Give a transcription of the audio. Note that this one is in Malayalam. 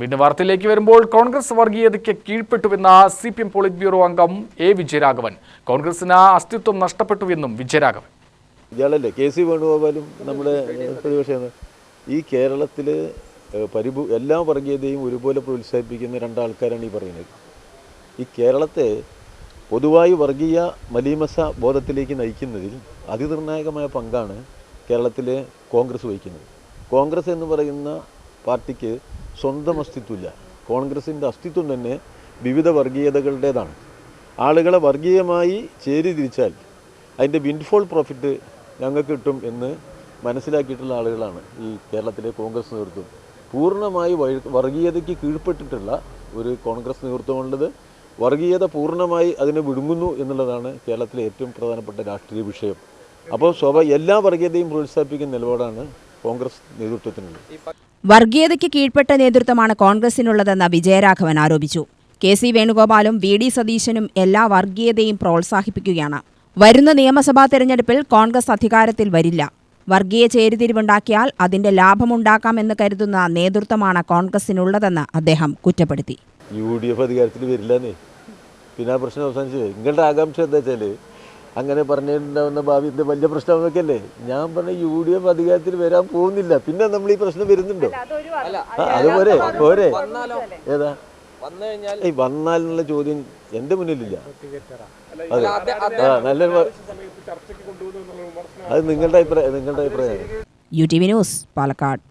വീണ്ടും വാർത്തയിലേക്ക് വരുമ്പോൾ കോൺഗ്രസ് വർഗീയതയ്ക്ക് കീഴ്പ്പെട്ടുവെന്ന C P M polit bureau അംഗം എ വിജയരാഘവൻ. കോൺഗ്രസിന് അസ്തിത്വം നഷ്ടപ്പെട്ടുവെന്നും വിജയരാഘവൻ. ഇയാളല്ലേ? കെ സി വേണുഗോപാലും നമ്മുടെ പ്രതിപക്ഷ ഈ കേരളത്തിൽ പരിഭൂ എല്ലാ വർഗീയതയും ഒരുപോലെ പ്രോത്സാഹിപ്പിക്കുന്ന രണ്ടാൾക്കാരാണ് ഈ പറയുന്നത്. ഈ കേരളത്തെ പൊതുവായി വർഗീയ മലീമസ ബോധത്തിലേക്ക് നയിക്കുന്നതിൽ അതിനിർണായകമായ പങ്കാണ് കേരളത്തിലെ കോൺഗ്രസ് വഹിക്കുന്നത്. കോൺഗ്രസ് എന്ന് പറയുന്ന പാർട്ടിക്ക് സ്വന്തം അസ്തിത്വമില്ല. കോൺഗ്രസിന്റെ അസ്തിത്വം തന്നെ വിവിധ വർഗീയതകളുടേതാണ്. ആളുകളെ വർഗീയമായി ചേരി തിരിച്ചാൽ അതിന്റെ വിൻഫോൾ പ്രോഫിറ്റ് ഞങ്ങൾക്ക് കിട്ടും എന്ന് മനസ്സിലാക്കിയിട്ടുള്ള ആളുകളാണ് ഈ കേരളത്തിലെ കോൺഗ്രസ് നേതൃത്വം. പൂർണമായി വർഗീയതയ്ക്ക് കീഴ്പ്പെട്ടിട്ടുള്ള ഒരു കോൺഗ്രസ് നേതൃത്വമുള്ളത് വർഗീയത പൂർണമായി അതിനെ വിടുങ്ങുന്നു എന്നുള്ളതാണ് കേരളത്തിലെ ഏറ്റവും പ്രധാനപ്പെട്ട രാഷ്ട്രീയ വിഷയം. അപ്പോൾ സ്വഭാവ എല്ലാ വർഗീയതയും പ്രോത്സാഹിപ്പിക്കുന്ന നിലപാടാണ് കോൺഗ്രസ് നേതൃത്വത്തിനുള്ളത്. വർഗീയതയ്ക്ക് കീഴ്പ്പെട്ട നേതൃത്വമാണ് കോൺഗ്രസിനുള്ളതെന്ന് വിജയരാഘവൻ ആരോപിച്ചു. കെ സി വേണുഗോപാലും വി ഡി സതീശനും എല്ലാ വർഗീയതയും പ്രോത്സാഹിപ്പിക്കുകയാണ്. വരുന്ന നിയമസഭാ തെരഞ്ഞെടുപ്പിൽ കോൺഗ്രസ് അധികാരത്തിൽ വരില്ല. വർഗീയ ചേരിതിരിവുണ്ടാക്കിയാൽ അതിന്റെ ലാഭമുണ്ടാക്കാമെന്ന് കരുതുന്ന നേതൃത്വമാണ് കോൺഗ്രസിനുള്ളതെന്ന് അദ്ദേഹം കുറ്റപ്പെടുത്തി. യു ഡി എഫ് അധികാരത്തിൽ വരില്ലെന്നേ. പിന്നെ പ്രശ്നം അവസാനിച്ചത് നിങ്ങളുടെ ആകാംക്ഷ എന്താ വെച്ചാൽ അങ്ങനെ പറഞ്ഞിട്ടുണ്ടാവുന്ന ഭാവിന്റെ വലിയ പ്രശ്നം അല്ലേ ഞാൻ പറഞ്ഞ യു ഡി എഫ് അധികാരത്തിൽ വരാൻ പോകുന്നില്ല. പിന്നെ നമ്മൾ ഈ പ്രശ്നം വരുന്നുണ്ടോ? അതുപോലെ പോരെ ഏതാ? ഈ വന്നാൽ എന്നുള്ള ചോദ്യം എന്റെ മുന്നിലില്ല. അതെ. നല്ലൊരു അത് നിങ്ങളുടെ അഭിപ്രായം നിങ്ങളുടെ അഭിപ്രായം. U T V news Palakkad.